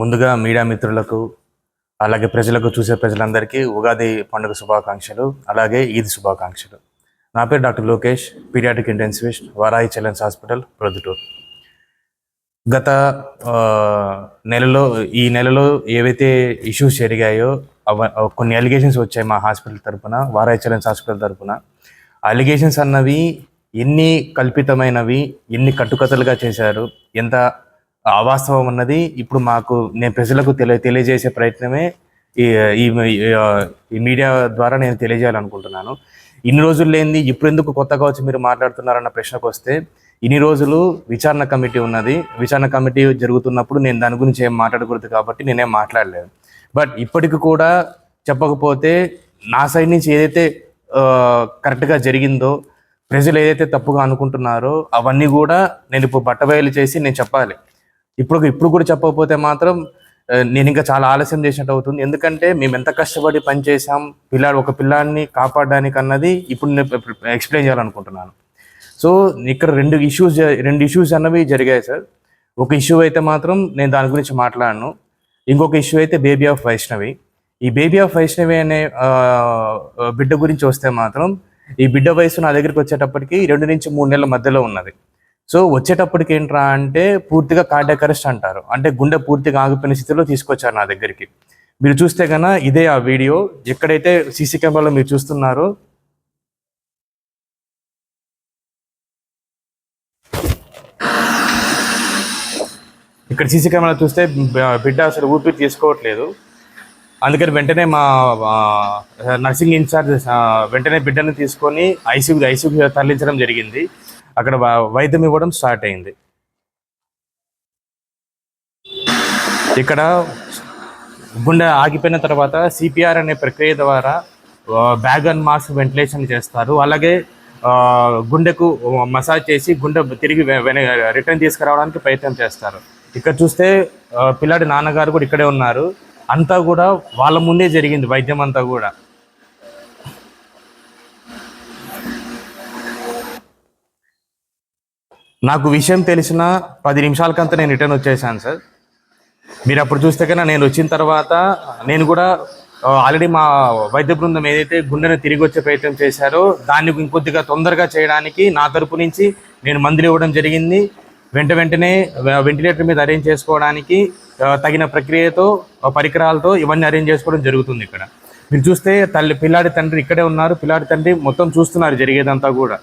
ముందుగా మీడియా మిత్రులకు అలాగే ప్రజలకు చూసే ప్రజలందరికీ ఉగాది పండుగ శుభాకాంక్షలు అలాగే ఈద్ శుభాకాంక్షలు. నా పేరు doctor Lokesh pediatric intensivist Varayi children's hospital Proddatur. గత నెలలో ఈ నెలలో ఏవైతే ఇష్యూస్ జరిగాయో అవ కొన్ని అలిగేషన్స్ వచ్చాయి మా హాస్పిటల్ తరపున వారాయి చిల్డ్రన్స్ హాస్పిటల్ తరఫున అలిగేషన్స్ అన్నవి ఎన్ని కల్పితమైనవి ఎన్ని కట్టుకథలుగా చేశారు ఎంత అవాస్తవం అన్నది ఇప్పుడు మాకు నేను ప్రజలకు తెలియ తెలియజేసే ప్రయత్నమే ఈ ఈ మీడియా ద్వారా నేను తెలియజేయాలనుకుంటున్నాను. ఇన్ని రోజులు లేనిది ఇప్పుడు ఎందుకు కొత్తగా వచ్చి మీరు మాట్లాడుతున్నారన్న ప్రశ్నకు వస్తే ఇన్ని రోజులు విచారణ కమిటీ ఉన్నది. విచారణ కమిటీ జరుగుతున్నప్పుడు నేను దాని గురించి ఏం మాట్లాడకూడదు కాబట్టి నేనేం మాట్లాడలేదు. బట్ ఇప్పటికి కూడా చెప్పకపోతే నా సైడ్ నుంచి ఏదైతే కరెక్ట్గా జరిగిందో ప్రజలు ఏదైతే తప్పుగా అనుకుంటున్నారో అవన్నీ కూడా నేను ఇప్పుడు బట్టబయలు చేసి నేను చెప్పాలి. ఇప్పుడు ఇప్పుడు కూడా చెప్పకపోతే మాత్రం నేను ఇంకా చాలా ఆలస్యం చేసినట్టు అవుతుంది. ఎందుకంటే మేము ఎంత కష్టపడి పనిచేసాం పిల్లాడు ఒక పిల్లాడిని కాపాడడానికి అన్నది ఇప్పుడు నేను ఎక్స్ప్లెయిన్ చేయాలనుకుంటున్నాను. సో ఇక్కడ రెండు ఇష్యూస్ రెండు ఇష్యూస్ అన్నవి జరిగాయి సార్ ఒక ఇష్యూ అయితే మాత్రం నేను దాని గురించి మాట్లాడను. ఇంకొక ఇష్యూ అయితే బేబీ ఆఫ్ వైష్ణవి ఈ బేబీ ఆఫ్ వైష్ణవి అనే బిడ్డ గురించి వస్తే మాత్రం ఈ బిడ్డ వయసు నా దగ్గరికి వచ్చేటప్పటికి రెండు నుంచి మూడు నెలల మధ్యలో ఉన్నది. సో వచ్చేటప్పటికి ఏంట్రా అంటే పూర్తిగా కార్డియాక్ అరెస్ట్ అంటారు. అంటే గుండె పూర్తిగా ఆగిపోయిన స్థితిలో తీసుకొచ్చారు నా దగ్గరికి. మీరు చూస్తే కన్నా ఇదే ఆ వీడియో. ఎక్కడైతే సీసీ కెమెరాలో మీరు చూస్తున్నారో ఇక్కడ సీసీ కెమెరా చూస్తే బిడ్డ అసలు ఊపిరి తీసుకోవట్లేదు. అందుకని వెంటనే మా నర్సింగ్ ఇన్ఛార్జ్ వెంటనే బిడ్డను తీసుకొని ఐసీయూ ఐసీయూ తరలించడం జరిగింది. అక్కడ వైద్యం ఇవ్వడం స్టార్ట్ అయింది. ఇక్కడ గుండె ఆగిపోయిన తర్వాత సిపిఆర్ అనే ప్రక్రియ ద్వారా బ్యాగ్ అండ్ మాస్క్ వెంటిలేషన్ చేస్తారు. అలాగే గుండెకు మసాజ్ చేసి గుండె తిరిగి వెన రిటర్న్ తీసుకురావడానికి ప్రయత్నం చేస్తారు. ఇక్కడ చూస్తే పిల్లాడి నాన్నగారు కూడా ఇక్కడే ఉన్నారు. అంతా కూడా వాళ్ళ ముందే జరిగింది వైద్యం అంతా కూడా. నాకు విషయం తెలిసిన పది నిమిషాలకంతా నేను రిటర్న్ వచ్చేసాను సార్. మీరు అప్పుడు చూస్తే కన్నా నేను వచ్చిన తర్వాత నేను కూడా ఆల్రెడీ మా వైద్య బృందం ఏదైతే గుండెను తిరిగి వచ్చే ప్రయత్నం చేశారో దాన్ని ఇంకొద్దిగా తొందరగా చేయడానికి నా తరపు నుంచి నేను మందులు ఇవ్వడం జరిగింది. వెంట వెంటనే వెంటిలేటర్ మీద అరేంజ్ చేసుకోవడానికి తగిన ప్రక్రియతో పరికరాలతో ఇవన్నీ అరేంజ్ చేసుకోవడం జరుగుతుంది ఇక్కడ. మీరు చూస్తే తల్లి పిల్లాడి తండ్రి ఇక్కడే ఉన్నారు. పిల్లాడి తండ్రి మొత్తం చూస్తున్నారు జరిగేదంతా కూడా.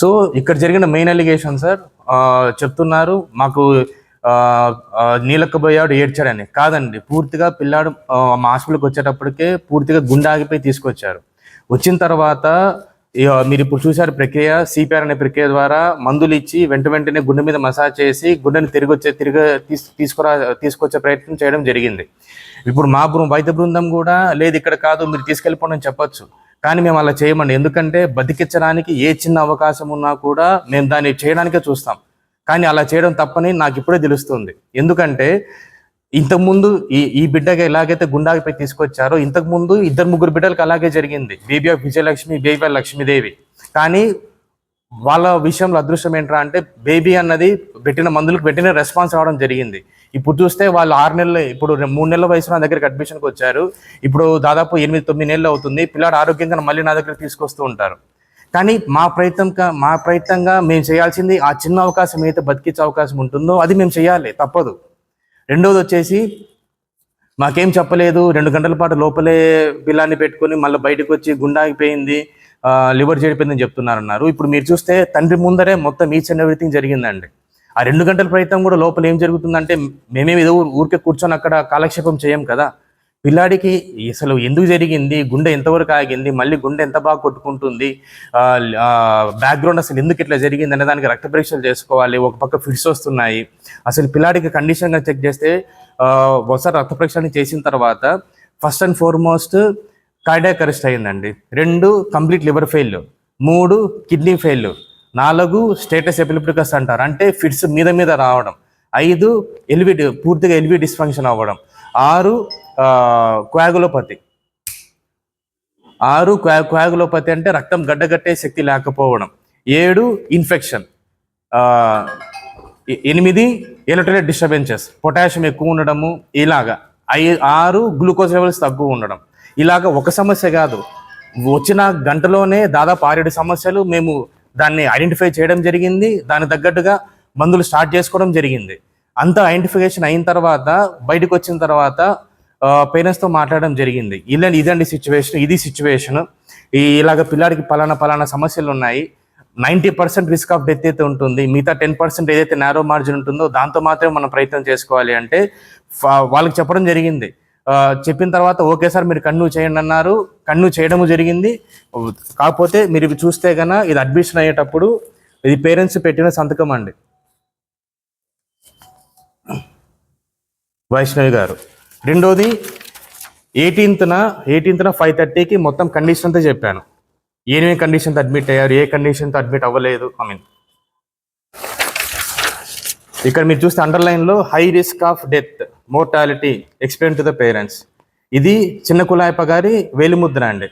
సో ఇక్కడ జరిగిన మెయిన్ అలిగేషన్ సార్ చెప్తున్నారు మాకు నీలక్కబోయాడు ఏడ్చాడని. కాదండి పూర్తిగా పిల్లాడు మా హాస్పిటల్కి వచ్చేటప్పటికే పూర్తిగా గుండాగిపోయి తీసుకొచ్చారు. వచ్చిన తర్వాత మీరు ఇప్పుడు చూసారు ప్రక్రియ సిపిఆర్ అనే ప్రక్రియ ద్వారా మందులు ఇచ్చి వెంట వెంటనే గుండె మీద మసాజ్ చేసి గుండెని తిరిగి వచ్చే తిరిగి తీసుకురా తీసుకొచ్చే ప్రయత్నం చేయడం జరిగింది. ఇప్పుడు మా బృ వైద్య బృందం కూడా లేదు ఇక్కడ కాదు మీరు తీసుకెళ్ళిపోండి అని చెప్పొచ్చు. కానీ మేము అలా చేయమండి. ఎందుకంటే బతికించడానికి ఏ చిన్న అవకాశం ఉన్నా కూడా మేము దాన్ని చేయడానికే చూస్తాం. కానీ అలా చేయడం తప్పని నాకు ఇప్పుడే తెలుస్తుంది. ఎందుకంటే ఇంతకుముందు ఈ ఈ బిడ్డకి ఎలాగైతే గుండాగిపై తీసుకొచ్చారో ఇంతకు ముందు ఇద్దరు ముగ్గురు బిడ్డలకు అలాగే జరిగింది. Baby of Vijayalakshmi baby of Lakshmidevi. కానీ వాళ్ళ విషయంలో అదృష్టం ఏంట్రా అంటే బేబీ అన్నది పెట్టిన మందులకు పెట్టిన రెస్పాన్స్ అవ్వడం జరిగింది. ఇప్పుడు చూస్తే వాళ్ళు ఆరు నెలలు ఇప్పుడు మూడు నెలల వయసు నా దగ్గరికి అడ్మిషన్కి వచ్చారు. ఇప్పుడు దాదాపు ఎనిమిది తొమ్మిది నెలలు అవుతుంది. పిల్లాడు ఆరోగ్యంగా మళ్ళీ నా దగ్గర తీసుకొస్తూ ఉంటారు. కానీ మా ప్రయత్నం మా ప్రయత్నంగా మేము చేయాల్సింది ఆ చిన్న అవకాశం ఏదైతే బతికించే అవకాశం ఉంటుందో అది మేము చేయాలి తప్పదు. రెండోది వచ్చేసి మాకేం చెప్పలేదు. రెండు గంటల పాటు లోపలే పిల్లాన్ని పెట్టుకొని మళ్ళీ బయటకు వచ్చి గుండాగిపోయింది. లివర్ చెడిపోయిందని చెప్తున్నారన్నారు. ఇప్పుడు మీరు చూస్తే తండ్రి ముందరే మొత్తం ఈచ్ అండ్ ఎవ్రీథింగ్ జరిగిందండి. ఆ రెండు గంటల ప్రయత్నం కూడా లోపల ఏం జరుగుతుందంటే మేమేమి ఏదో ఊరికే కూర్చొని అక్కడ కాలక్షేపం చేయం కదా. పిల్లాడికి అసలు ఎందుకు జరిగింది గుండె ఎంతవరకు ఆగింది మళ్ళీ గుండె ఎంత బాగా కొట్టుకుంటుంది బ్యాక్గ్రౌండ్ అసలు ఎందుకు ఇట్లా జరిగింది అనే దానికి రక్త పరీక్షలు చేసుకోవాలి ఒక పక్క ఫిట్స్ వస్తున్నాయి. అసలు పిల్లాడికి కండిషన్గా చెక్ చేస్తే ఒకసారి రక్త పరీక్షలు చేసిన తర్వాత first and foremost cardiac arrest అయిందండి రెండు కంప్లీట్ లివర్ ఫెయిల్ మూడు కిడ్నీ ఫెయిల్ నాలుగు స్టేటస్ ఎపిలిప్టికస్ అంటారు. అంటే ఫిట్స్ మీద మీద రావడం ఐదు ఎల్వి పూర్తిగా ఎల్వి డిస్ఫంక్షన్ అవ్వడం ఆరు క్వాగులోపతి ఆరు క్వా క్వాగులోపతి అంటే రక్తం గడ్డగట్టే శక్తి లేకపోవడం. ఏడు ఇన్ఫెక్షన్ ఎనిమిది ఎలక్ట్రోలైట్ డిస్టర్బెన్సెస్ పొటాషియం ఎక్కువ ఉండడము ఇలాగా. ఐ ఆరు గ్లూకోజ్ లెవెల్స్ తక్కువ ఉండడం. ఇలాగ ఒక సమస్య కాదు. వచ్చిన గంటలోనే దాదాపు ఆరేడు సమస్యలు మేము దాన్ని ఐడెంటిఫై చేయడం జరిగింది. దానికి తగ్గట్టుగా మందులు స్టార్ట్ చేసుకోవడం జరిగింది. అంత ఐడెంటిఫికేషన్ అయిన తర్వాత బయటకు వచ్చిన తర్వాత పేరెంట్స్తో మాట్లాడడం జరిగింది. ఇలా ఇదండి సిచ్యువేషన్ ఇది సిచ్యువేషన్ ఈ ఇలాగ పిల్లాడికి పలానా పలానా సమస్యలు ఉన్నాయి. Ninety percent risk of death అయితే ఉంటుంది. మిగతా టెన్ పర్సెంట్ ఏదైతే నేరో మార్జిన్ ఉంటుందో దాంతో మాత్రమే మనం ప్రయత్నం చేసుకోవాలి అంటే వాళ్ళకి చెప్పడం జరిగింది. చెప్పిన తర్వాత ఓకే సార్ మీరు కన్ను చేయండి అన్నారు. కన్ను చేయడము జరిగింది. కాకపోతే మీరు చూస్తే గన ఇది అడ్మిషన్ అయ్యేటప్పుడు ఇది పేరెంట్స్ పెట్టిన సంతకం అండి. వైష్ణవి గారు. రెండోది ఎయిటీన్త్న ఎయిటీన్త్న ఫైవ్ థర్టీకి మొత్తం కండిషన్ అంతా చెప్పాను. ఏమేమి కండిషన్తో అడ్మిట్ అయ్యారు ఏ కండిషన్తో అడ్మిట్ అవ్వలేదు ఐ మీన్ ఇక్కడ మీరు చూస్తే అండర్లైన్లో high risk of death mortality explain to the parents. ఇది చిన్న కులాయప్ప గారి వేలిముద్ర అండి.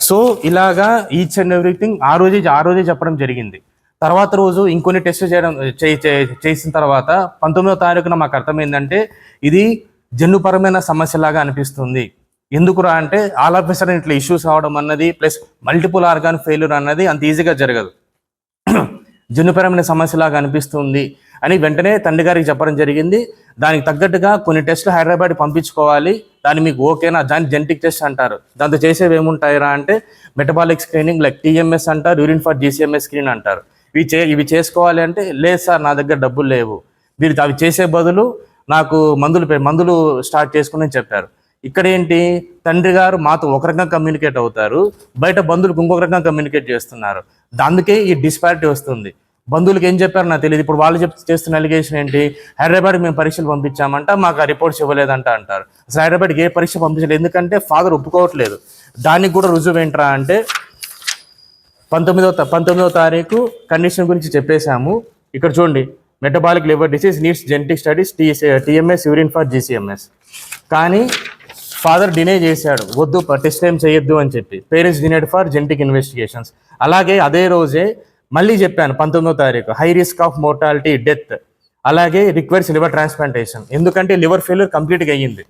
సో ఇలాగా ఈచ్ అండ్ ఎవ్రీథింగ్ ఆ రోజే ఆ రోజే చెప్పడం జరిగింది. తర్వాత రోజు ఇంకొన్ని టెస్ట్ చేయడం చే- చే- చేసిన తర్వాత పంతొమ్మిదో తారీఖున మాకు అర్థమైందంటే ఇది జన్యుపరమైన సమస్యలాగా అనిపిస్తుంది. ఎందుకురా అంటే ఆల్ ఆఫ్ ఇట్లా ఇష్యూస్ అవడం అన్నది ప్లస్ మల్టిపుల్ ఆర్గాన్ ఫెయిల్యూర్ అన్నది అంత ఈజీగా జరగదు. జన్యుపరమైన సమస్యలాగా అనిపిస్తుంది అని వెంటనే తండ్రి గారికి చెప్పడం జరిగింది. దానికి తగ్గట్టుగా కొన్ని టెస్టులు హైదరాబాద్ పంపించుకోవాలి. దాన్ని మీకు ఓకేనా? దాన్ని జెనటిక్ టెస్ట్ అంటారు. దాంతో చేసేవి ఏముంటాయిరా అంటే మెటబాలిక్ స్క్రీనింగ్ లైక్ టీఎంఎస్ అంటారు యూరిన్ ఫర్ జీసీఎంఎస్ స్క్రీన్ అంటారు. ఇవి చే ఇవి చేసుకోవాలి అంటే లేదు సార్ నా దగ్గర డబ్బులు లేవు. మీరు అవి చేసే బదులు నాకు మందులు మందులు స్టార్ట్ చేసుకుని చెప్పారు. ఇక్కడ ఏంటి? తండ్రి గారు మాతో ఒక రకంగా కమ్యూనికేట్ అవుతారు. బయట బంధువులకు ఇంకొక రకంగా కమ్యూనికేట్ చేస్తున్నారు. అందుకే ఈ డిస్పారిటీ వస్తుంది. బంధువులకు ఏం చెప్పారు నాకు తెలియదు. ఇప్పుడు వాళ్ళు చెప్ చేస్తున్న అలిగేషన్ ఏంటి? హైదరాబాద్కి మేము పరీక్షలు పంపించామంట మాకు ఆ రిపోర్ట్స్ ఇవ్వలేదంట అంటారు. అసలు హైదరాబాద్కి ఏ పరీక్ష పంపించలేదు. ఎందుకంటే ఫాదర్ ఒప్పుకోవట్లేదు. దానికి కూడా రుజువు ఏంట్రా అంటే పంతొమ్మిదో పంతొమ్మిదో తారీఖు కండిషన్ గురించి చెప్పేశాము. ఇక్కడ చూడండి. Metabolic liver disease needs genetic studies T TMS urine for GCMS కానీ ఫాదర్ డినే చేశాడు. వద్దు టెస్ట్ ఏం చేయొద్దు అని చెప్పి. Parents denied for genetic investigations అలాగే అదే రోజే మళ్ళీ చెప్పాను పంతొమ్మిదో తారీఖు. High risk of mortality death అలాగే రిక్వైర్స్ లివర్ ట్రాన్స్ప్లాంటేషన్ ఎందుకంటే లివర్ ఫెయిల్యూర్ కంప్లీట్గా అయ్యింది.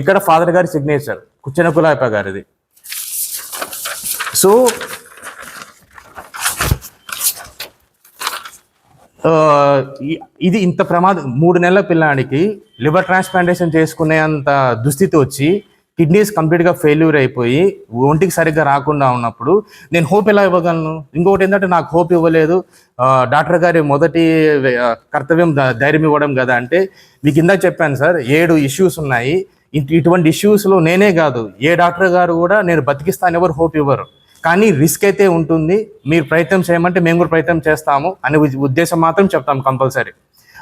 ఇక్కడ ఫాదర్ గారి సిగ్నేచర్ కుచ్చన కులాయప గారిది సో ఇది ఇంత ప్రమాదం మూడు నెలల పిల్లాడికి లివర్ ట్రాన్స్ప్లాంటేషన్ చేసుకునేంత దుస్థితి వచ్చి కిడ్నీస్ కంప్లీట్గా ఫెయిల్యూర్ అయిపోయి ఒంటికి సరిగ్గా రాకుండా ఉన్నప్పుడు నేను హోప్ ఎలా ఇవ్వగలను? ఇంకొకటి ఏంటంటే నాకు హోప్ ఇవ్వలేదు. డాక్టర్ గారి మొదటి కర్తవ్యం ధైర్యం ఇవ్వడం కదా అంటే మీకు ఇందాక చెప్పాను సార్ ఏడు ఇష్యూస్ ఉన్నాయి. ఇటువంటి ఇష్యూస్లో నేనే కాదు. ఏ డాక్టర్ గారు కూడా నేను బతికిస్తాను ఎవరు హోప్ ఇవ్వరు. కానీ రిస్క్ అయితే ఉంటుంది. మీరు ప్రయత్నం చేయమంటే మేము కూడా ప్రయత్నం చేస్తాము అనే ఉద్దేశం మాత్రం చెప్తాం కంపల్సరీ.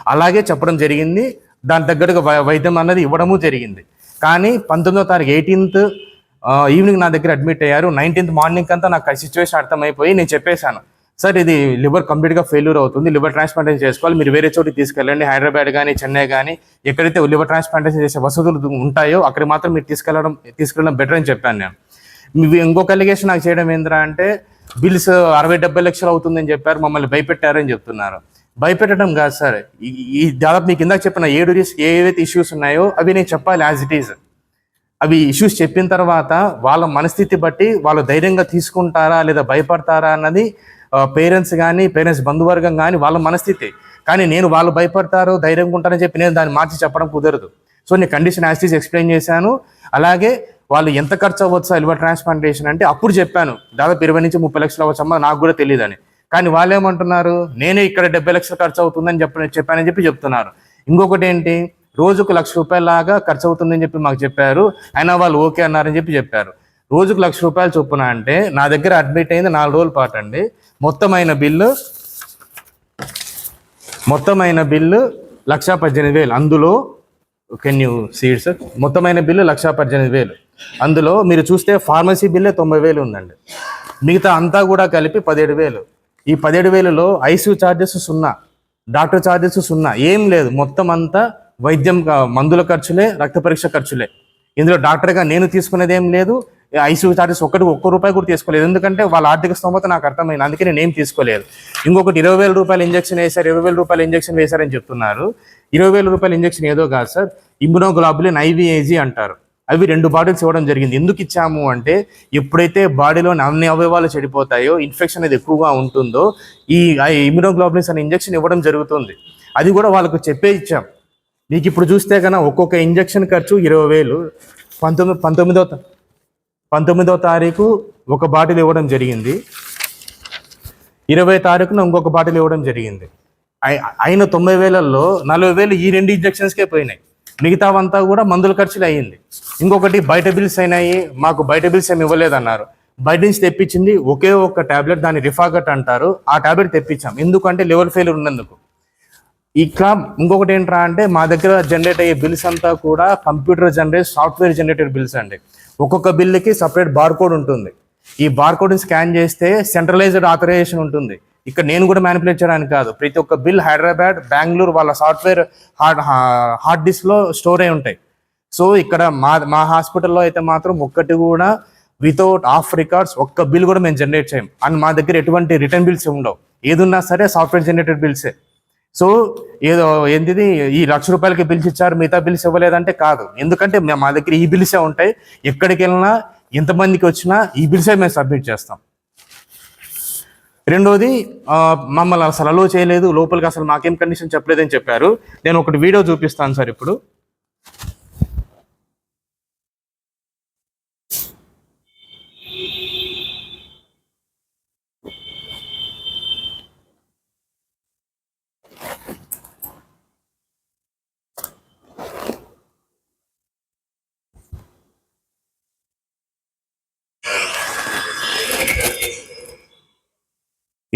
అలాగే చెప్పడం జరిగింది. దాని తగ్గట్టుగా వై- వైద్యం అన్నది ఇవ్వడము జరిగింది. కానీ పంతొమ్మిదో తారీఖు ఎయిటీన్త్ ఈవినింగ్ నా దగ్గర అడ్మిట్ అయ్యారు. నైన్టీన్త్ మార్నింగ్ అంతా నాకు సిచ్యువేషన్ అర్థమైపోయి నేను చెప్పేశాను. సార్ ఇది లివర్ కంప్లీట్గా ఫెయిల్యూర్ అవుతుంది. లివర్ ట్రాన్స్ప్లాంటేషన్ చేసుకోవాలి. మీరు వేరే చోటికి తీసుకెళ్ళండి. హైదరాబాద్ కానీ చెన్నై కానీ ఎక్కడైతే లివర్ ట్రాన్స్ప్లాంటేషన్ చేసే వసతులు ఉంటాయో అక్కడ మాత్రం మీరు తీసుకెళ్ళడం తీసుకెళ్ళడం బెటర్ అని చెప్పాను నేను. ఇంకొక అలిగేషన్ నాకు చేయడం ఏంద్రా అంటే బిల్స్ అరవై డెబ్బై లక్షలు అవుతుందని చెప్పారు. మమ్మల్ని భయపెట్టారని చెప్తున్నారు. భయపెట్టడం కాదు సార్. ఈ- ఈ దాదాపు మీకు ఇందాక చెప్పిన ఏడు రిస్క్ ఏవైతే ఇష్యూస్ ఉన్నాయో అవి నేను చెప్పాలి యాజ్ ఇట్ ఈజ్ అవి ఇష్యూస్ చెప్పిన తర్వాత వాళ్ళ మనస్థితి బట్టి వాళ్ళు ధైర్యంగా తీసుకుంటారా లేదా భయపడతారా అన్నది పేరెంట్స్ కానీ పేరెంట్స్ బంధువర్గం కానీ వాళ్ళ మనస్థితి. కానీ నేను వాళ్ళు భయపడతారు ధైర్యంగా ఉంటారని చెప్పి నేను దాన్ని మార్చి చెప్పడం కుదరదు. సో నేను కండిషన్ యాస్టీస్ ఎక్స్ప్లెయిన్ చేశాను. అలాగే వాళ్ళు ఎంత ఖర్చు అవ్వచ్చు లివర్ ట్రాన్స్ప్లాంటేషన్ అంటే అప్పుడు చెప్పాను. దాదాపు ఇరవై నుంచి ముప్పై లక్షలు అవ్వచ్చమ్మా నాకు కూడా తెలియదని కానీ వాళ్ళు ఏమంటున్నారు నేనే ఇక్కడ డెబ్బై లక్షలు ఖర్చు అవుతుందని చెప్పి చెప్పానని చెప్పి చెప్తున్నారు. ఇంకొకటి ఏంటి? రోజుకు లక్ష రూపాయలాగా ఖర్చు అవుతుందని చెప్పి మాకు చెప్పారు. అయినా వాళ్ళు ఓకే అన్నారని చెప్పి చెప్పారు. రోజుకు లక్ష రూపాయలు చొప్పున అంటే నా దగ్గర అడ్మిట్ అయింది నాలుగు రోజుల పాటు అండి. మొత్తమైన బిల్లు మొత్తమైన బిల్లు లక్షా పద్దెనిమిది వేలు. అందులో కెన్ యూ సీడ్స్ మొత్తమైన బిల్లు లక్ష పద్దెనిమిది వేలు. అందులో మీరు చూస్తే ఫార్మసీ బిల్లే తొంభై వేలు ఉందండి. మిగతా అంతా కూడా కలిపి పదిహేడు వేలు. ఈ పదిహేడు వేలలో ఐసీయూ ఛార్జెస్ సున్నా డాక్టర్ ఛార్జెస్ సున్నా. ఏం లేదు. మొత్తం అంతా వైద్యం మందుల ఖర్చులే రక్త పరీక్ష ఖర్చులే. ఇందులో డాక్టర్గా నేను తీసుకునేది ఏం లేదు. ఐసీయూ చార్జెస్ ఒక్కటి ఒక్క రూపాయి కూడా తీసుకోలేదు. ఎందుకంటే వాళ్ళ ఆర్థిక స్తోమత నాకు అర్థమైంది. అందుకే నేను ఏం తీసుకోలేదు. ఇంకొకటి ఇరవై వేల రూపాయలు ఇంజక్షన్ వేశారు. ఇరవై వేల రూపాయలు ఇంజక్షన్ వేశారని చెప్తున్నారు. ఇరవై వేల రూపాయల ఇంజక్షన్ ఏదో కాదు సార్. ఇమ్యునోగ్లాబులిన్ ఐవీఏజీ అంటారు. అవి రెండు బాటిల్స్ ఇవ్వడం జరిగింది. ఎందుకు ఇచ్చాము అంటే ఎప్పుడైతే బాడీలో అన్ని అవయవాలు చెడిపోతాయో ఇన్ఫెక్షన్ అనేది ఎక్కువగా ఉంటుందో ఈ ఇమ్యునోగ్లోబులిన్స్ అనే ఇంజక్షన్ ఇవ్వడం జరుగుతుంది. అది కూడా వాళ్ళకు చెప్పే ఇచ్చాం. మీకు ఇప్పుడు చూస్తే కన్నా ఒక్కొక్క ఇంజక్షన్ ఖర్చు ఇరవై వేలు. పంతొమ్మిది పంతొమ్మిదో పంతొమ్మిదో తారీఖు ఒక బాటిల్ ఇవ్వడం జరిగింది. ఇరవై తారీఖున ఇంకొక బాటిల్ ఇవ్వడం జరిగింది. అయిన తొంభై వేలల్లో నలభై వేలు ఈ రెండు ఇంజక్షన్స్కే పోయినాయి. మిగతావంతా కూడా మందుల ఖర్చులు అయ్యింది. ఇంకొకటి బయట బిల్స్ అయినాయి మాకు బయట బిల్స్ ఏమి ఇవ్వలేదన్నారు. బయట నుంచి తెప్పించింది ఒకే ఒక్క టాబ్లెట్ దాన్ని రిఫాగట్ అంటారు. ఆ టాబ్లెట్ తెప్పించాం. ఎందుకంటే లెవెల్ ఫెయిల్ ఉన్నందుకు. ఇక ఇంకొకటి ఏంట్రా అంటే మా దగ్గర జనరేట్ అయ్యే బిల్స్ అంతా కూడా computer generate software generated bills అండి. ఒక్కొక్క బిల్లుకి సపరేట్ బార్ కోడ్ ఉంటుంది. ఈ బార్కోడ్ని స్కాన్ చేస్తే సెంట్రలైజ్డ్ ఆథరైజేషన్ ఉంటుంది. ఇక్కడ నేను కూడా మ్యానిపులేట్ చేయడానికి కాదు. ప్రతి ఒక్క బిల్ హైదరాబాద్ బెంగళూరు వాళ్ళ సాఫ్ట్వేర్ హార్డ్ హార్డ్ డిస్క్లో స్టోర్ అయి ఉంటాయి. సో ఇక్కడ మా మా హాస్పిటల్లో అయితే మాత్రం ఒక్కటి కూడా వితౌట్ ఆఫ్ రికార్డ్స్ ఒక్క బిల్ కూడా మేము జనరేట్ చేయం అండ్ మా దగ్గర ఎటువంటి రిటర్న్ బిల్స్ ఉండవు. ఏదున్నా సరే సాఫ్ట్వేర్ జనరేటెడ్ బిల్సే సో ఏదో ఏంటిది? ఈ లక్ష రూపాయలకి బిల్స్ ఇచ్చారు మిగతా బిల్స్ ఇవ్వలేదంటే కాదు. ఎందుకంటే మా దగ్గర ఈ బిల్సే ఉంటాయి. ఎక్కడికి వెళ్ళినా ఎంతమందికి వచ్చినా ఈ బిల్సే మేము సబ్మిట్ చేస్తాం. రెండోది మమ్మల్ని అసలు అలో చేయలేదు లోపలికి అసలు మాకేం కండిషన్ చెప్పలేదని చెప్పారు. నేను ఒకటి వీడియో చూపిస్తాను సార్ ఇప్పుడు.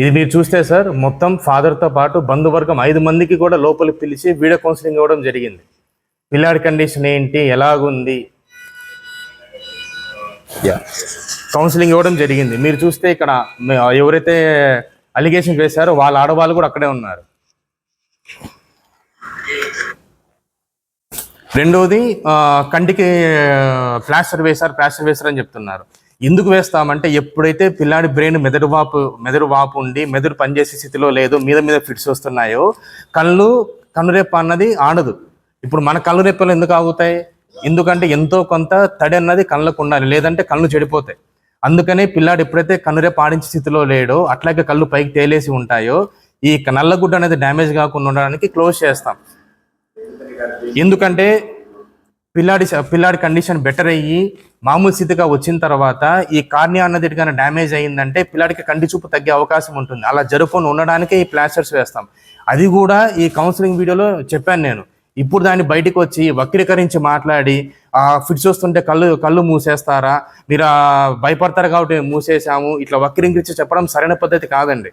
ఇది మీరు చూస్తే సార్ మొత్తం ఫాదర్తో పాటు బంధువర్గం ఐదు మందికి కూడా లోపలికి పిలిచి వీడియో కౌన్సిలింగ్ ఇవ్వడం జరిగింది. పిల్లాడి కండిషన్ ఏంటి? ఎలాగుంది? కౌన్సిలింగ్ ఇవ్వడం జరిగింది. మీరు చూస్తే ఇక్కడ ఎవరైతే అలిగేషన్ వేశారో వాళ్ళ ఆడవాళ్ళు కూడా అక్కడే ఉన్నారు. రెండోది కంటికి ప్లాస్టర్ వేశారు ప్లాస్టర్ వేశారు అని చెప్తున్నారు. ఎందుకు వేస్తామంటే ఎప్పుడైతే పిల్లాడి బ్రెయిన్ మెదడు వాపు మెదడు వాపు ఉండి మెదడు పనిచేసే స్థితిలో లేదు మీద మీద ఫిట్స్ వస్తున్నాయో కళ్ళు కన్నురెప్ప అన్నది ఆడదు. ఇప్పుడు మన కళ్ళు రెప్పలు ఎందుకు ఆగుతాయి? ఎందుకంటే ఎంతో కొంత తడి అన్నది కళ్ళకు ఉండాలి లేదంటే కళ్ళు చెడిపోతాయి. అందుకనే పిల్లాడు ఎప్పుడైతే కన్నురెప్ప ఆడించే స్థితిలో లేడో అట్లాగే కళ్ళు పైకి తేలేసి ఉంటాయో ఈ నల్లగుడ్డ అనేది డ్యామేజ్ కాకుండా ఉండడానికి క్లోజ్ చేస్తాం. ఎందుకంటే పిల్లాడి పిల్లాడి కండిషన్ బెటర్ అయ్యి మామూలు స్థితిగా వచ్చిన తర్వాత ఈ కార్నియా అన్నది కానీ డ్యామేజ్ అయ్యిందంటే పిల్లాడికి కంటి చూపు తగ్గే అవకాశం ఉంటుంది. అలా జరగకుండా ఉండడానికే ఈ ప్లాస్టర్స్ వేస్తాం. అది కూడా ఈ కౌన్సిలింగ్ వీడియోలో చెప్పాను నేను. ఇప్పుడు దాన్ని బయటికి వచ్చి వక్రీకరించి మాట్లాడి ఆ ఫిట్స్ వస్తుంటే కళ్ళు కళ్ళు మూసేస్తారా? మీరు భయపడతారు కాబట్టి మూసేసాము ఇట్లా వక్రీకరించి చెప్పడం సరైన పద్ధతి కాదండి.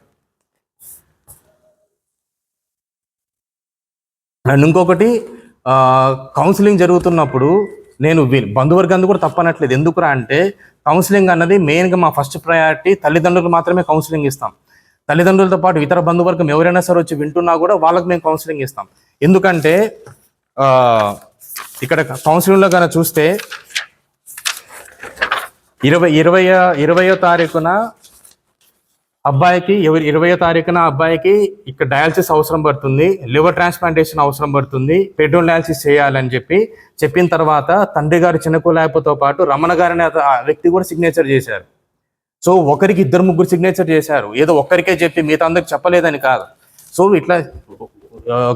అండ్ ఇంకొకటి కౌన్సిలింగ్ జరుగుతున్నప్పుడు నేను బంధువర్గం కూడా తప్పనట్లేదు. ఎందుకురా అంటే కౌన్సిలింగ్ అన్నది మెయిన్గా మా ఫస్ట్ ప్రయారిటీ తల్లిదండ్రులకు మాత్రమే కౌన్సిలింగ్ ఇస్తాం. తల్లిదండ్రులతో పాటు ఇతర బంధువర్గం ఎవరైనా సరే వచ్చి వింటున్నా కూడా వాళ్ళకి మేము కౌన్సిలింగ్ ఇస్తాం. ఎందుకంటే ఇక్కడ కౌన్సిలింగ్లో కనుక చూస్తే ఇరవై ఇరవై ఇరవయో తారీఖున అబ్బాయికి ఎవరి ఇరవయో తారీఖున అబ్బాయికి ఇక్కడ డయాలసిస్ అవసరం పడుతుంది లివర్ ట్రాన్స్ప్లాంటేషన్ అవసరం పడుతుంది పెట్రోల్ డయాలసిస్ చేయాలని చెప్పి చెప్పిన తర్వాత తండ్రి గారు చిన్నకులాయపతో పాటు రమణ గారిని అత- ఆ వ్యక్తి కూడా సిగ్నేచర్ చేశారు. సో ఒకరికి ఇద్దరు ముగ్గురు సిగ్నేచర్ చేశారు. ఏదో ఒక్కరికే చెప్పి మిగతా అందరికి చెప్పలేదని కాదు. సో ఇట్లా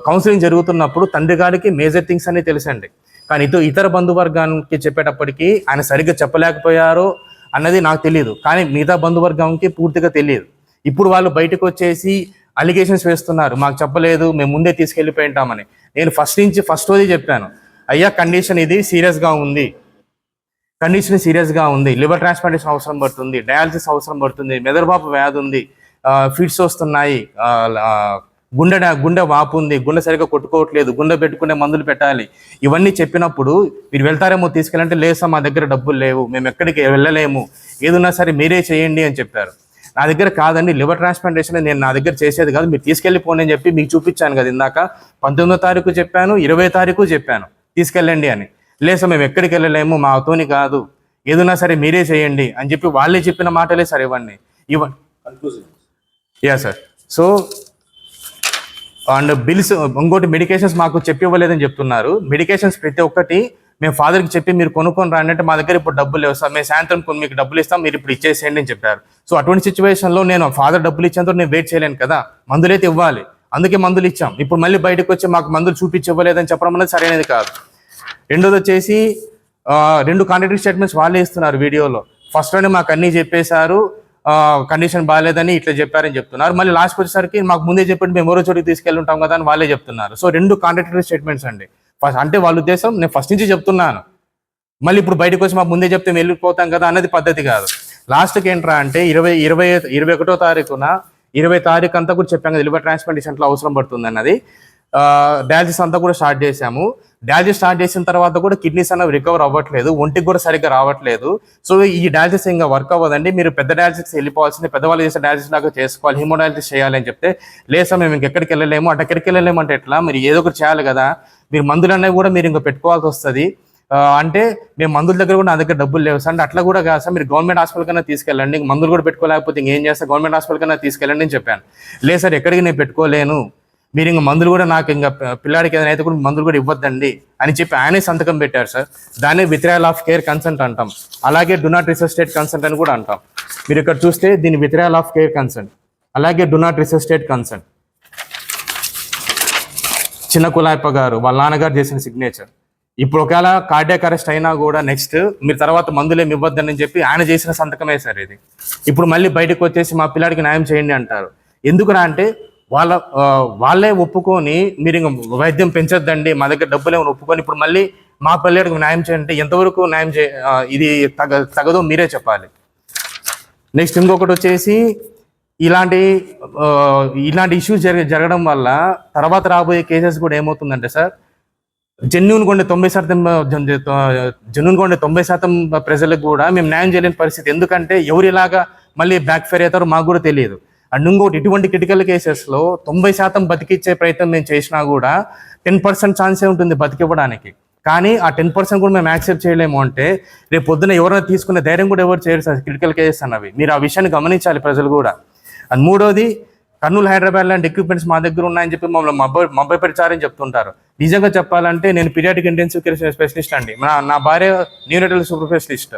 కౌన్సిలింగ్ జరుగుతున్నప్పుడు తండ్రి గారికి మేజర్ థింగ్స్ అన్ని తెలుసండి. కానీ ఇటు ఇతర బంధువర్గానికి చెప్పేటప్పటికీ ఆయన సరిగ్గా చెప్పలేకపోయారు అన్నది నాకు తెలియదు కానీ మిగతా బంధువర్గంకి పూర్తిగా తెలియదు ఇప్పుడు వాళ్ళు బయటకు వచ్చేసి అలిగేషన్స్ వేస్తున్నారు. మాకు చెప్పలేదు మేము ముందే తీసుకెళ్ళిపోయింటామని. నేను ఫస్ట్ నుంచి ఫస్ట్ రోజే చెప్పాను. అయ్యా కండిషన్ ఇది సీరియస్గా ఉంది. కండిషన్ సీరియస్గా ఉంది. లివర్ ట్రాన్స్ప్లాంటేషన్ అవసరం పడుతుంది. డయాలసిస్ అవసరం పడుతుంది. మెదడుబాపు వ్యాధి ఉంది. ఫిట్స్ వస్తున్నాయి. గుండె గుండె వాపు ఉంది. గుండె సరిగ్గా కొట్టుకోవట్లేదు. గుండె పెట్టుకునే మందులు పెట్టాలి. ఇవన్నీ చెప్పినప్పుడు మీరు వెళ్తారేమో తీసుకెళ్ళంటే లేదు సార్ మా దగ్గర డబ్బులు లేవు. మేము ఎక్కడికి వెళ్ళలేము. ఏదున్నా సరే మీరే చేయండి అని చెప్పారు. నా దగ్గర కాదండి లివర్ ట్రాన్స్ప్లాంటేషన్ నేను నా దగ్గర చేసేది కాదు. మీరు తీసుకెళ్ళిపోండి అని చెప్పి మీకు చూపించాను కదా ఇందాక. పంతొమ్మిదో తారీఖు చెప్పాను ఇరవై తారీఖు చెప్పాను. తీసుకెళ్ళండి అని. లేదు సార్ మేము ఎక్కడికి వెళ్ళలేము మాతోని కాదు. ఏదైనా సరే మీరే చేయండి అని చెప్పి వాళ్ళే చెప్పిన మాటలే సార్ ఇవన్నీ. ఇవ yeah sir. So and bills ఇంకోటి మెడికేషన్స్ మాకు చెప్పి ఇవ్వలేదని చెప్తున్నారు. మెడికేషన్స్ ప్రతి ఒక్కటి మేము ఫాదర్కి చెప్పి మీరు కొనుక్కొని రండి అంటే మా దగ్గర ఇప్పుడు డబ్బులు లేవు. సార్ మేము సాయంత్రం కొన్ని మీకు డబ్బులు ఇస్తాం మీరు ఇప్పుడు ఇచ్చేసేయండి అని చెప్పారు. సో అటువంటి సిచ్యువేషన్లో నేను ఫాదర్ డబ్బులు ఇచ్చేంత నేను వెయిట్ చేయలేను కదా. మందులైతే ఇవ్వాలి. అందుకే మందులు ఇచ్చాం. ఇప్పుడు మళ్ళీ బయటకు వచ్చి మాకు మందులు చూపించి ఇవ్వలేదని చెప్పడం అనేది సరైనది కాదు. రెండోది వచ్చేసి రెండు కాంట్రాక్ట్ స్టేట్మెంట్స్ వాళ్ళే ఇస్తున్నారు వీడియోలో. ఫస్ట్లోనే మాకు అన్నీ చెప్పేశారు. కండిషన్ బాగాలేదని ఇట్లా చెప్పారని చెప్తున్నారు. మళ్ళీ లాస్ట్ వచ్చేసరికి మాకు ముందే చెప్పండి మేము ఎవరో చోటికి తీసుకెళ్ళి ఉంటాం కదా అని వాళ్ళే చెప్తున్నారు. సో రెండు కాంట్రాక్టరీ స్టేట్మెంట్స్ అండి. ఫస్ట్ అంటే వాళ్ళ ఉద్దేశం నేను ఫస్ట్ నుంచి చెప్తున్నాను. మళ్ళీ ఇప్పుడు బయటకు వచ్చి మాకు ముందే చెప్తే వెళ్ళిపోతాం కదా అన్నది పద్ధతి కాదు. లాస్ట్కి ఏంట్రా అంటే ఇరవై ఇరవై ఇరవై ఒకటో తారీఖున ఇరవై తారీఖు అంతా కూడా చెప్పాం కదా లివర్ ట్రాన్స్ప్లాంటేషన్లో అవసరం పడుతుంది అన్నది. డయాలసిస్ అంతా కూడా స్టార్ట్ చేశాము. డయాలసిస్ స్టార్ట్ చేసిన తర్వాత కూడా కిడ్నీస్ అనేవి రికవర్ అవ్వట్లేదు ఒంటికి కూడా సరిగ్గా రావట్లేదు. సో ఈ డయాలసిస్ ఇంకా వర్క్ అవ్వదండి. మీరు పెద్ద డయాలసిస్ వెళ్ళిపోవాల్సింది పెద్దవాళ్ళు చేసే డయాలసిస్ లాగా చేసుకోవాలి హిమోడయాలసిస్ చేయాలి అని చెప్తే లేదు సార్ మేము ఇంకెక్కడికి వెళ్ళలేము అటు ఎక్కడికి వెళ్ళలేము అంటే ఎట్లా? మీరు ఏదో ఒకటి చేయాలి కదా. మీరు మందులు అనేవి కూడా మీరు ఇంకా పెట్టుకోవాల్సి వస్తుంది. అంటే మేము మందుల దగ్గర కూడా నా దగ్గర డబ్బులు లేవు. సార్ అంటే అట్లా కూడా కాదు. సార్ మీరు గవర్నమెంట్ హాస్పిటల్ కన్నా తీసుకెళ్ళండి. ఇంక మందులు కూడా పెట్టుకోలేకపోతే ఇంకేం చేస్తా గవర్నమెంట్ హాస్పిటల్ కన్నా తీసుకెళ్ళండి అని చెప్పాను. లేదు సార్ ఎక్కడికి నేను పెట్టుకోలేను. మీరు ఇంకా మందులు కూడా నాకు ఇంకా పిల్లాడికి ఏదైనా అయితే కూడా మందులు కూడా ఇవ్వద్దండి అని చెప్పి ఆయనే సంతకం పెట్టారు సార్. దాన్ని విత్రాయల్ ఆఫ్ కేర్ కన్సెంట్ అంటాం. అలాగే డు నాట్ రిసెస్టేట్ కన్సెంట్ అని కూడా అంటాం. మీరు ఇక్కడ చూస్తే దీని విత్రాయల్ ఆఫ్ కేర్ కన్సెంట్ అలాగే do not resuscitate consent Chinna Kulayappa garu వాళ్ళ నాన్నగారు చేసిన సిగ్నేచర్ ఇప్పుడు ఒకవేళ కార్డియాక్ అరెస్ట్ అయినా కూడా నెక్స్ట్ మీరు తర్వాత మందులేమి ఇవ్వద్దని చెప్పి ఆయన చేసిన సంతకమే సార్ ఇది. ఇప్పుడు మళ్ళీ బయటకు వచ్చేసి మా పిల్లాడికి న్యాయం చేయండి అంటారు. ఎందుకురా అంటే వాళ్ళ వాళ్ళే ఒప్పుకొని మీరు ఇంక వైద్యం పెంచొద్దండి మా దగ్గర డబ్బులు ఏమైనా ఒప్పుకొని ఇప్పుడు మళ్ళీ మా పిల్లడికి న్యాయం చేయండి ఎంతవరకు న్యాయం చే ఇది తగ తగదో మీరే చెప్పాలి. నెక్స్ట్ ఇంకొకటి వచ్చేసి ఇలాంటి ఇలాంటి ఇష్యూస్ జరగ జరగడం వల్ల తర్వాత రాబోయే కేసెస్ కూడా ఏమవుతుందంటే సార్ జెన్యున్ కొండే తొంభై శాతం జెన్యున్ కొండే తొంభై శాతం ప్రజలకు కూడా మేము న్యాయం చేయలేని పరిస్థితి. ఎందుకంటే ఎవరిలాగా మళ్ళీ బ్యాక్ ఫైర్ అవుతారో మాకు కూడా తెలియదు. అండ్ ఇంకోటి ఇటువంటి క్రిటికల్ కేసెస్లో తొంభై శాతం బతికిచ్చే ప్రయత్నం మేము చేసినా కూడా టెన్ పర్సెంట్ ఛాన్సే ఉంటుంది బతికివ్వడానికి. కానీ ఆ టెన్ పర్సెంట్ కూడా మేము యాక్సెప్ట్ చేయలేము అంటే రేపు పొద్దున ఎవరైనా తీసుకునే ధైర్యం కూడా ఎవరు చేయరు సార్ క్రిటికల్ కేసెస్ అన్నవి. మీరు ఆ విషయాన్ని గమనించాలి ప్రజలు కూడా. అండ్ మూడోది కర్నూలు హైదరాబాద్ లాంటి ఎక్విప్మెంట్స్ మా దగ్గర ఉన్నాయని చెప్పి మమ్మల్ని మబ్బై మబ్బై పరిచారని చెప్తుంటారు. నిజంగా చెప్పాలంటే నేను పీరియాటిక్ ఇంటెన్సివ్ కేర్ స్పెషలిస్ట్ అండి. నా నా భార్య న్యూరటల్ సూపర్ స్పెషలిస్ట్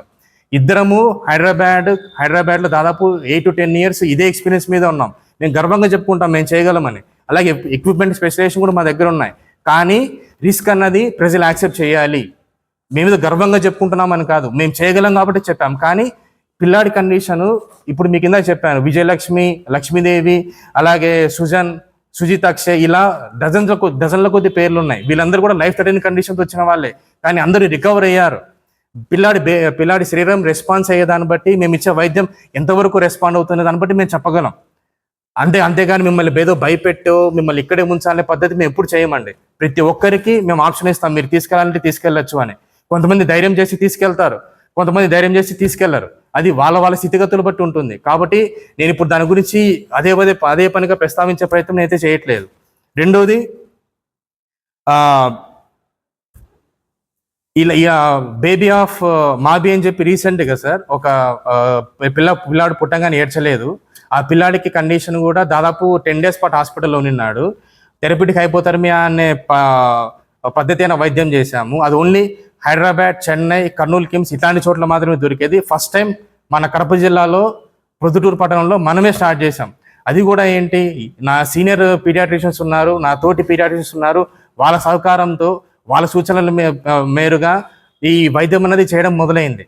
ఇద్దరము హైదరాబాద్ హైదరాబాద్లో దాదాపు ఎయిట్ టు టెన్ ఇయర్స్ ఇదే ఎక్స్పీరియన్స్ మీద ఉన్నాం. మేము గర్వంగా చెప్పుకుంటాం మేము చేయగలమని. అలాగే ఎక్విప్మెంట్ స్పెషలైజేషన్ కూడా మా దగ్గర ఉన్నాయి. కానీ రిస్క్ అన్నది ప్రజలు యాక్సెప్ట్ చేయాలి. మేము గర్వంగా చెప్పుకుంటున్నామని కాదు. మేము చేయగలం కాబట్టి చెప్పాం. కానీ పిల్లాడి కండిషన్ ఇప్పుడు మీకు ఇందాక చెప్పాను. విజయలక్ష్మి లక్ష్మీదేవి అలాగే సుజన్ సుజిత్ అక్షయ్ ఇలా డజన్ల కొద్ది డజన్ల కొద్ది పేర్లు ఉన్నాయి. వీళ్ళందరూ కూడా లైఫ్ థ్రెటనింగ్ కండిషన్తో వచ్చిన వాళ్ళే. కానీ అందరూ రికవర్ అయ్యారు. పిల్లాడి బే పిల్లాడి శరీరం రెస్పాన్స్ అయ్యే దాన్ని బట్టి మేము ఇచ్చే వైద్యం ఎంతవరకు రెస్పాండ్ అవుతుంది దాన్ని బట్టి మేము చెప్పగలం. అంతే అంతేగాని మిమ్మల్ని ఏదో భయపెట్టో మిమ్మల్ని ఇక్కడే ఉంచాలనే పద్ధతి మేము ఎప్పుడు చేయమండి. ప్రతి ఒక్కరికి మేము ఆప్షన్ ఇస్తాం. మీరు తీసుకెళ్ళాలంటే తీసుకెళ్ళొచ్చు అని. కొంతమంది ధైర్యం చేసి తీసుకెళ్తారు. కొంతమంది ధైర్యం చేసి తీసుకెళ్ళరు. అది వాళ్ళ వాళ్ళ స్థితిగతులు బట్టి ఉంటుంది. కాబట్టి నేను ఇప్పుడు దాని గురించి అదే పదే అదే పనిగా ప్రస్తావించే ప్రయత్నం నేనైతే చేయట్లేదు. రెండోది ఇలా బేబీ ఆఫ్ మాబీ అని చెప్పి రీసెంట్గా సార్ ఒక పిల్ల పిల్లాడు పుట్టంగానే ఏడ్చలేదు. ఆ పిల్లాడికి కండిషన్ కూడా దాదాపు టెన్ డేస్ పాటు హాస్పిటల్లో ఉన్నాడు థెరపీటిక్ హైపోథర్మియా అనే ప- పద్ధతి అయిన వైద్యం చేశాము. అది ఓన్లీ హైదరాబాద్ చెన్నై కర్నూలు కిమ్స్ ఇట్లాంటి చోట్ల మాత్రమే దొరికేది. ఫస్ట్ టైం మన కడప జిల్లాలో ప్రొద్దుటూరు పట్టణంలో మనమే స్టార్ట్ చేశాం. అది కూడా ఏంటి? నా సీనియర్ పీడియాట్రిషియన్స్ ఉన్నారు నా తోటి పీడియాట్రిషియన్స్ ఉన్నారు. వాళ్ళ సహకారంతో వాళ్ళ సూచనల మేరుగా ఈ వైద్యం అనేది చేయడం మొదలైంది.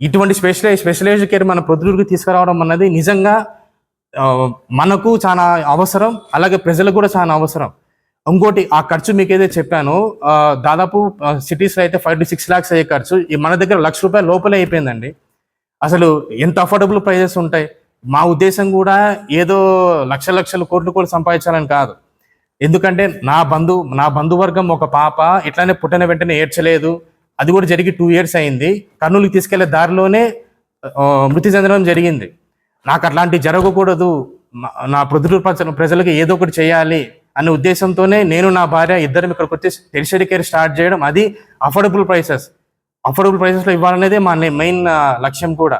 ఇటువంటి స్పెషలైజ్ స్పెషలైజ్డ్ కేర్ మన ప్రొద్దుటూరుకి తీసుకురావడం అన్నది నిజంగా మనకు చాలా అవసరం అలాగే ప్రజలకు కూడా చాలా అవసరం. ఇంకోటి ఆ ఖర్చు మీకు ఏదైతే చెప్పానో దాదాపు సిటీస్లో అయితే ఫైవ్ టు సిక్స్ ల్యాక్స్ అయ్యే ఖర్చు. ఈ మన దగ్గర లక్ష రూపాయలు లోపలే అయిపోయిందండి. అసలు ఎంత అఫోర్డబుల్ ప్రైజెస్ ఉంటాయి? మా ఉద్దేశం కూడా ఏదో లక్ష లక్షల కోట్లు కూడా సంపాదించాలని కాదు. ఎందుకంటే నా బంధు నా బంధువర్గం ఒక పాప ఇట్లానే పుట్టిన వెంటనే ఏడ్చలేదు. అది కూడా జరిగి టూ ఇయర్స్ అయింది. కర్నూలుకి తీసుకెళ్ళే దారిలోనే మృతి చెందడం జరిగింది. నాకు అట్లాంటి జరగకూడదు. నా ప్రొద్దుటూరు ప్రజలకు ఏదో ఒకటి చేయాలి. అనే ఉద్దేశంతోనే నేను నా భార్య ఇద్దరం ఇక్కడికి వచ్చి టెరిషరీ కేర్ స్టార్ట్ చేయడం. అది అఫోర్డబుల్ ప్రైసెస్ అఫోర్డబుల్ ప్రైసెస్లో ఇవ్వాలనేదే మా మెయిన్ లక్ష్యం కూడా.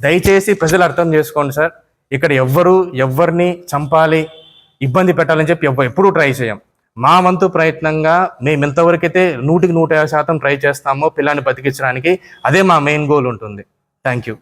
దయచేసి ప్రజలు అర్థం చేసుకోండి సార్. ఇక్కడ ఎవ్వరు ఎవరిని చంపాలి ఇబ్బంది పెట్టాలని చెప్పి ఎవ్వరు ఎప్పుడూ ట్రై చేయం. మా వంతు ప్రయత్నంగా మేము ఎంతవరకైతే నూటికి నూట యాభై శాతం ట్రై చేస్తామో పిల్లాన్ని బతికించడానికి అదే మా మెయిన్ గోల్ ఉంటుంది. Thank you